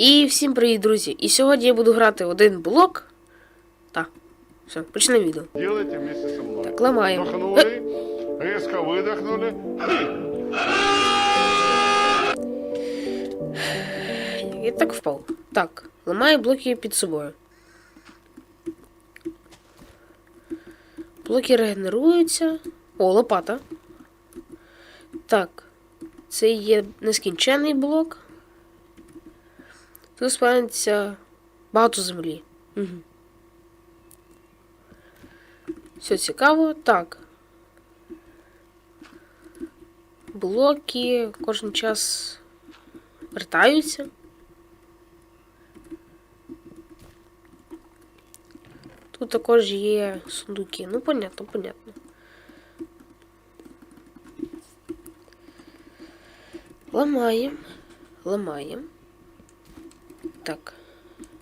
І всім привіт, друзі! І сьогодні я буду грати один блок. Так, все, почнемо відео. Делайте вместе со мной. Так, ломаем. Вдохнули, резко выдохнули. Я так впав. Так, ламаю блоки під собою. Блоки регенеруються. О, лопата. Так. Це є нескінченний блок. Тут спавниться багато землі. Угу. Все цікаво. Так. Блоки кожен час вертаються. Тут також є сундуки. Ну, понятно, понятно. Ламаємо. Ламаємо. Так.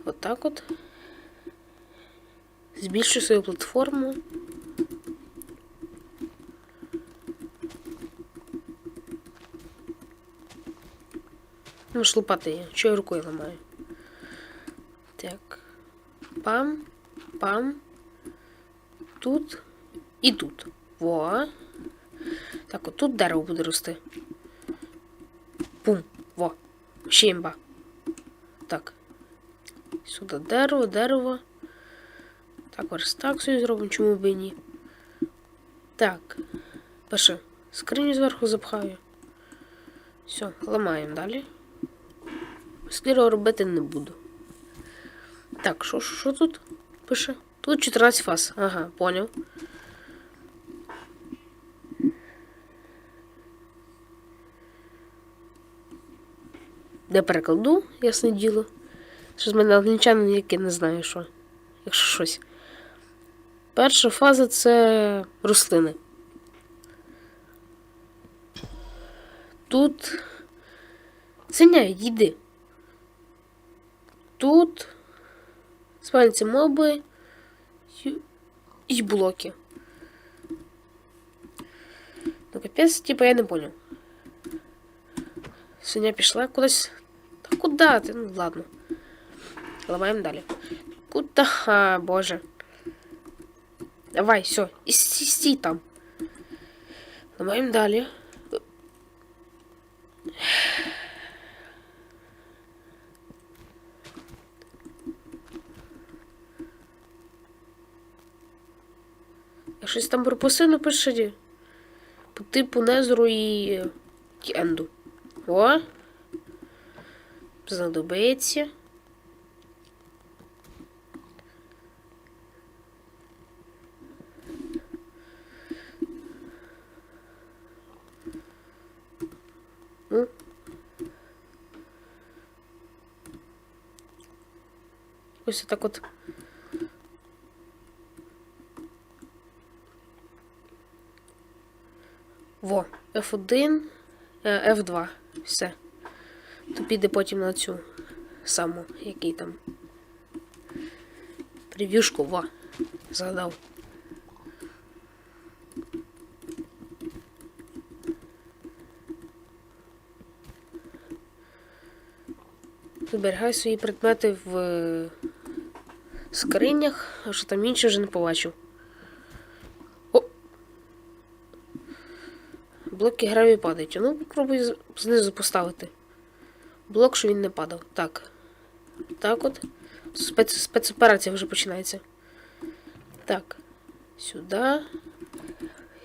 Отак от. Збільшую свою платформу. Ж лопати є. Що я рукою ламаю? Так. Пам. Пам. Тут і тут. Во. Так, от тут дерево буде рости. Пум. Во. Ще імба. Так. Сюди дерево, дерево. Так, верстак собі зробимо, чому б і ні. Так. Перше. Скриню зверху запхаю. Все, ламаємо далі. Скіро робити не буду. Так, що тут пише? Тут 14 фаз. Ага, поняв. Де перекладу, ясне діло. Що з мене англічанин, який не знаю що. Якщо щось. Перша фаза це рослини. Тут. Синя, йди. Тут спавняться моби і- блоки. Ну, капець, типа я не понял. Синя пішла кудись. Та куди ти? Ну ладно. Ламаємо далі. Куда? А, боже. Давай, все. Стій там. Ламаємо далі. Я щось там пропустив, пише по типу Незеру і е, і. О! Знадобиться. Ось так от. Во, F1, е, F2. Все. То піде потім на цю саму, який там. Прев'юшку, во. Згадав. Зберігай свої предмети в е, скринях, а що там інше вже не побачив. О! Блоки граві падають. Ну, попробуй знизу поставити. Блок, що він не падав. Так. Так от. Спец... Спецоперація вже починається. Так. Сюди.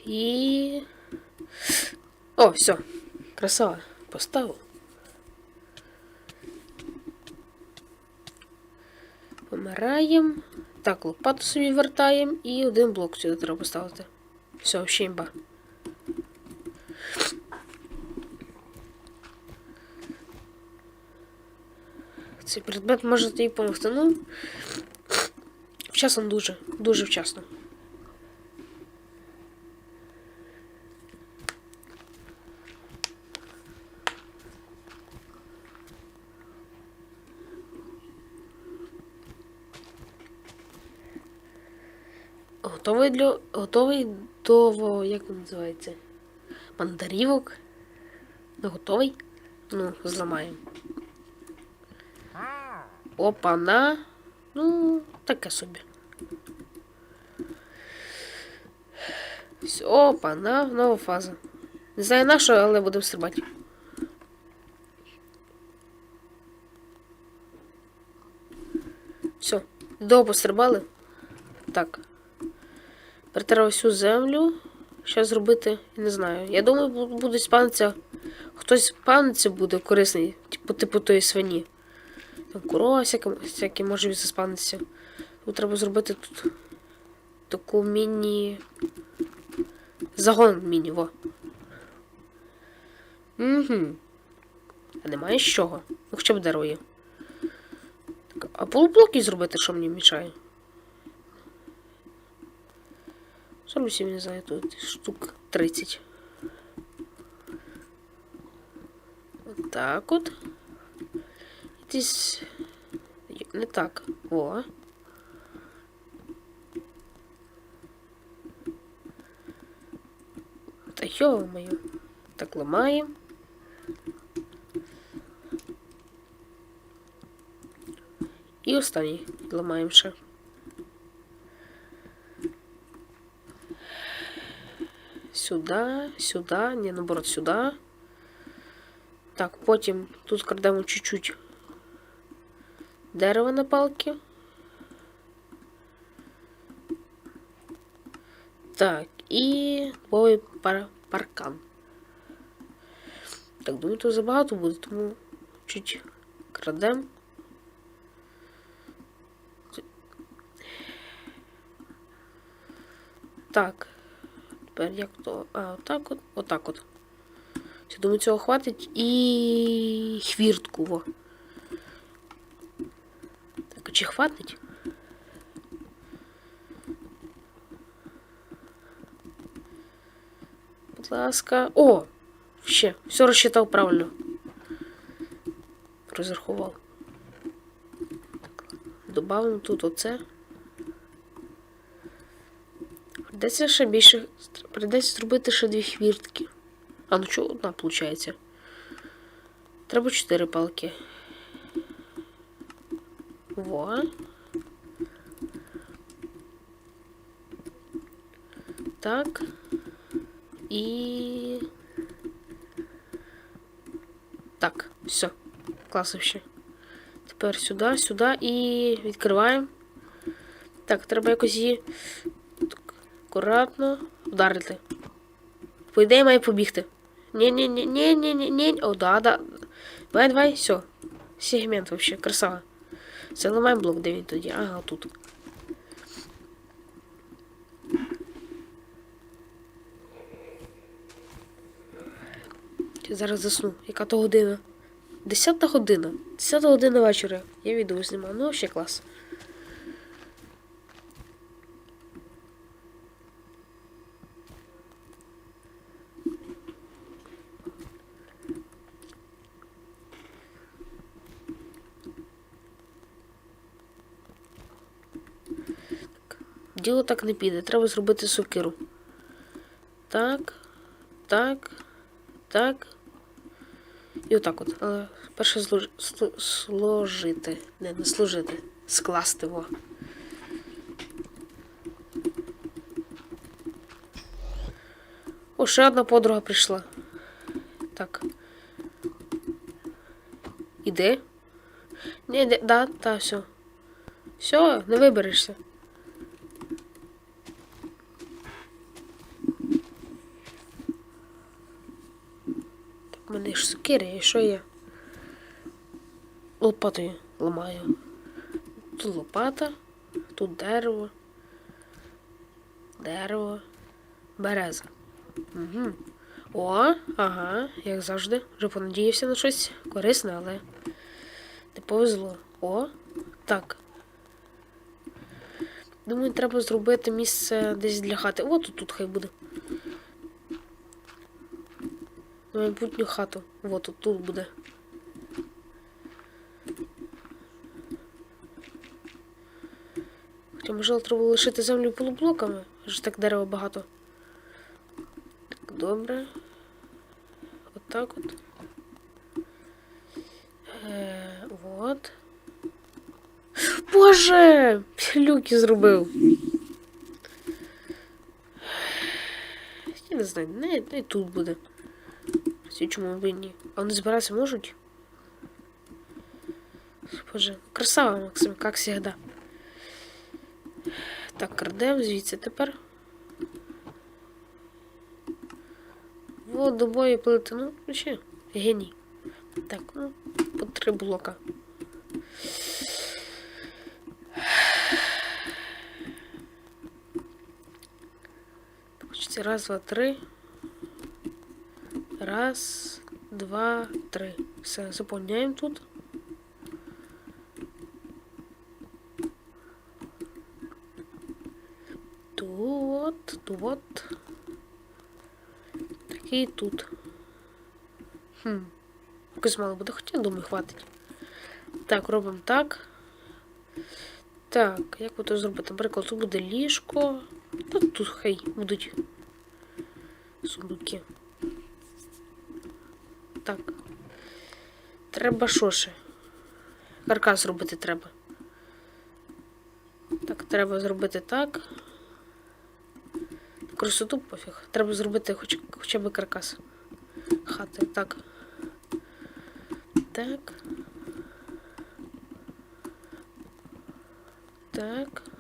І. О, все. Красава. Поставив. Помираємо. Так, лопату собі вертаємо і один блок сюди треба поставити. Все, ще імба. Цей предмет може тобі допомогти. Ну, вчасно дуже, дуже вчасно. Готовий для. Готовий до. Як він називається? Мандарівок. Ну, готовий? Ну, зламаємо. Опа-на. Ну, таке собі. Опа-на, нова фаза. Не знаю на що, але будемо стрибати. Все, довго пострибали. Так. Перетирав всю землю. Що зробити, не знаю. Я думаю, бу- будуть спавнитися. Хтось спавниться буде корисний, типу, типу тої свині. Всяке, всяке може заспавнитися. Тут треба зробити тут таку міні. Загон міні, во. Угу. А немає з чого. Ну, хоча б дерево є. Так, а полублоки зробити, що мені мішає? Зроблю не знаю, тут штук 30. Отак от. Десь. Не так. О. Та йо-моє. Так ламаємо. І останній ламаємо ще. Сюди, сюди, ні, наоборот, сюди. Так, потім тут крадемо чуть-чуть дерева на палки. Так, і новий пар паркан. Так, думаю, тут забагато буде, тому чуть крадем. Так. Тепер як то. А, отак от. Отак от. Я думаю, цього хватить і хвіртку. Во. Чи хватить? Будь ласка. О! Ще, все розчитав правильно. Розрахував. Добавимо тут оце. Придеться ще більше. Придеться зробити ще дві хвіртки. А ну чого одна виходить? Треба чотири палки. Во. Так. І. Так, все. Клас вообще. Тепер сюди, сюди і відкриваємо. Так, треба якось її так, акуратно вдарити. По ідеї має побігти. ні О, да, да. Давай, давай, все. Сегмент вообще, красава. Заламаємо блок, де він тоді. Ага, тут. Я зараз засну. Яка то година? Десята година. Десята година вечора. Я відео знімаю. Ну, ще клас. Діло так не піде. Треба зробити сокиру. Так, так, так. І отак от. Але перше злож... сложити. Не, не служити. Скласти во. О, ще одна подруга прийшла. Так. Іде? Ні, да, та, все. Все, не виберешся. Мене сокири, що я? Лопатою ламаю. Тут лопата, тут дерево. Дерево. Береза. Угу. О, ага, як завжди. Вже понадіявся на щось корисне, але не повезло. О, так. Думаю, треба зробити місце десь для хати. О, тут, тут хай буде. На майбутню хату. От тут, тут буде. Хоча, можливо, треба лишити землю полублоками, аж так дерева багато. Так, добре. Отак от. Е, от. Боже! Люки зробив. Я не знаю, не, не тут буде. Всі чому б і ні. А вони збиратися можуть? Боже, красава, Максим, як завжди. Так, крадем звідси тепер. Воду бої плити, ну, ще геній. Так, ну, по три блока. Хочеться раз, два, три. Раз, два, три. Все, заповняємо тут. Тут, тут. Такий тут. Хм. Якось мало буде, хоча, думаю, хватить. Так, робимо так. Так, як би то зробити? Наприклад, тут буде ліжко. Та тут хай будуть сундуки. Так. Треба що ще? Каркас зробити треба. Так, треба зробити так. Красоту пофіг. Треба зробити хоч, хоча б каркас. Хати. Так. Так. Так.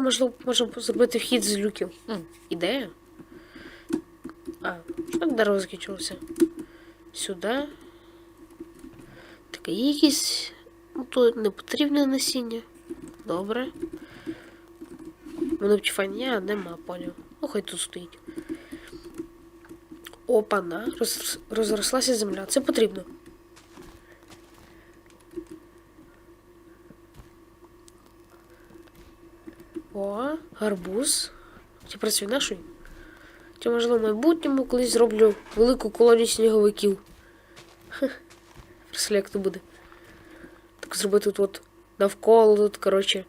Можливо, можемо зробити вхід з люків. М, ідея. А, що дерево закінчилося? Сюди. Таке якісь. Ну, то не потрібне насіння. Добре. Воно фаня нема, поняв. Ну, хай тут стоїть. Опана. Роз, розрослася земля. Це потрібно. О, гарбуз. Чи працює нашою? Чи, можливо, в майбутньому колись зроблю велику колонію сніговиків. Хех. Як то буде. Так зробити тут от навколо тут, коротше,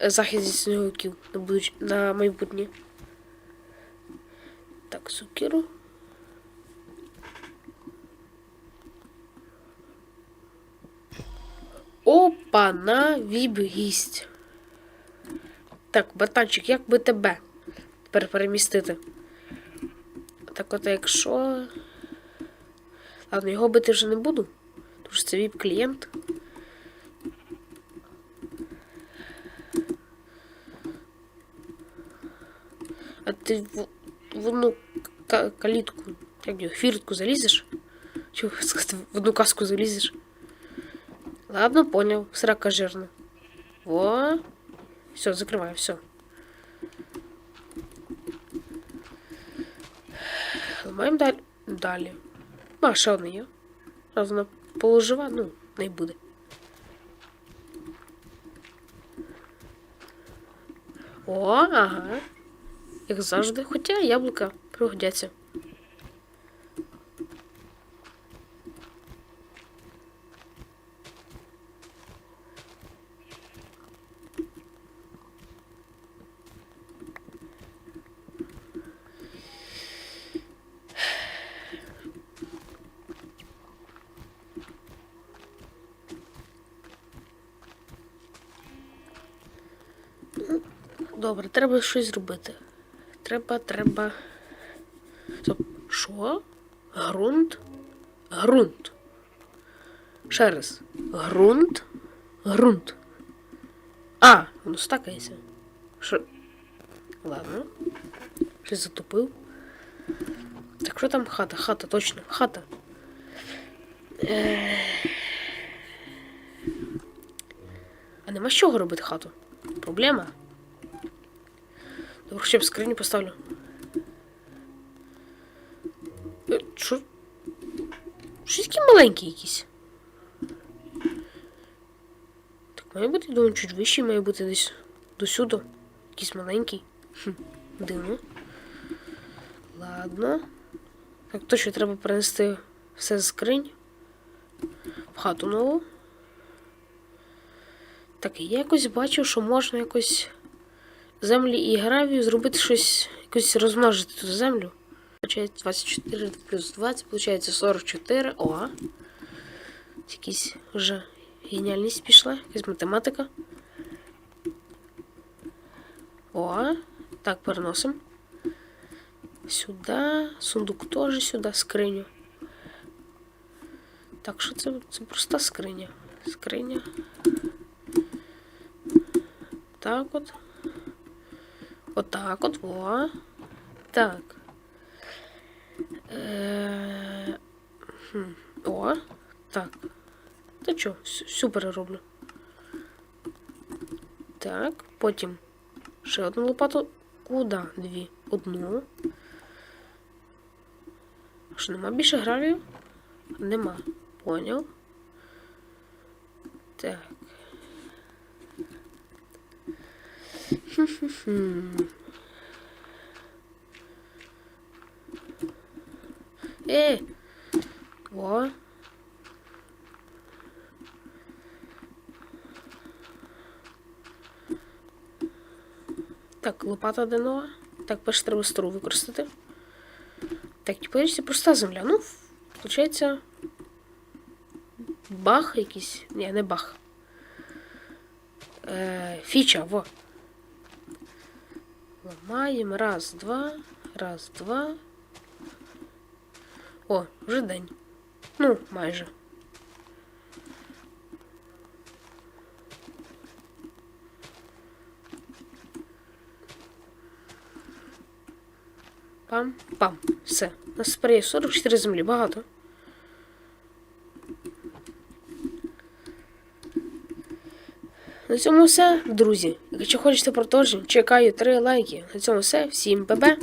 захід зі сніговиків на, будуч... на майбутнє. Так, сукіру. Опа, на віб гість. Так, батанчик, як би тебе тепер перемістити? Так от якщо. Ладно, його бити вже не буду. Тому що це віп-клієнт. А ти в, в одну ка- калітку, як його, фіртку залізеш? Чи сказати, в одну каску залізеш? Ладно, понял. Срака жирна. Во. Все, закриваю, все. Ламаємо далі. Далі. А, ще одна є. Раз вона полужива, ну, не буде. О, ага. Як завжди. Хоча яблука пригодяться. Добре, треба щось зробити. Треба, треба. Що? Грунт? Грунт. Ще раз. Грунт. Грунт. А, воно стакається. Що? Ладно. Щось затупив. Так, що там хата? Хата, точно. Хата. Е... А нема з чого робити хату? Проблема. Хоча б скриню поставлю. Е, Що? Такі маленькі якісь. Так має бути, думаю, чуть вищий має бути десь досюди. Якийсь маленький. Хм, дивно. Ладно. Так, точно треба перенести все з скринь. В хату нову. Так, я якось бачив, що можна якось землі і гравію зробити щось, якось розмножити ту землю. Получається 24 плюс 20, получається 44. О. Якісь вже геніальність пішла, якась математика. О, так, переносимо. Сюди. Сундук теж сюди, скриню. Так, що це? Це проста скриня. Скриня. Так от. Отак от, о. Так. Е... хм, О, так. Та всю всю перероблю. Так, потім ще одну лопату. Куди? Дві. Одну. Що нема більше гравію? Нема. Поняв. Так. Е! О! Так, лопата де нова. Так, перше треба стару використати. Так, тепер це проста земля. Ну, виходить. Бах якийсь. Ні, не бах. Е, фіча, во. Ламаємо. Раз, два. Раз, два. О, вже день. Ну, майже. Пам-пам. Все. У нас тепер є 44 землі. Багато. На цьому все, друзі. Якщо хочете продовження, чекаю 3 лайки. На цьому все. Всім бебе.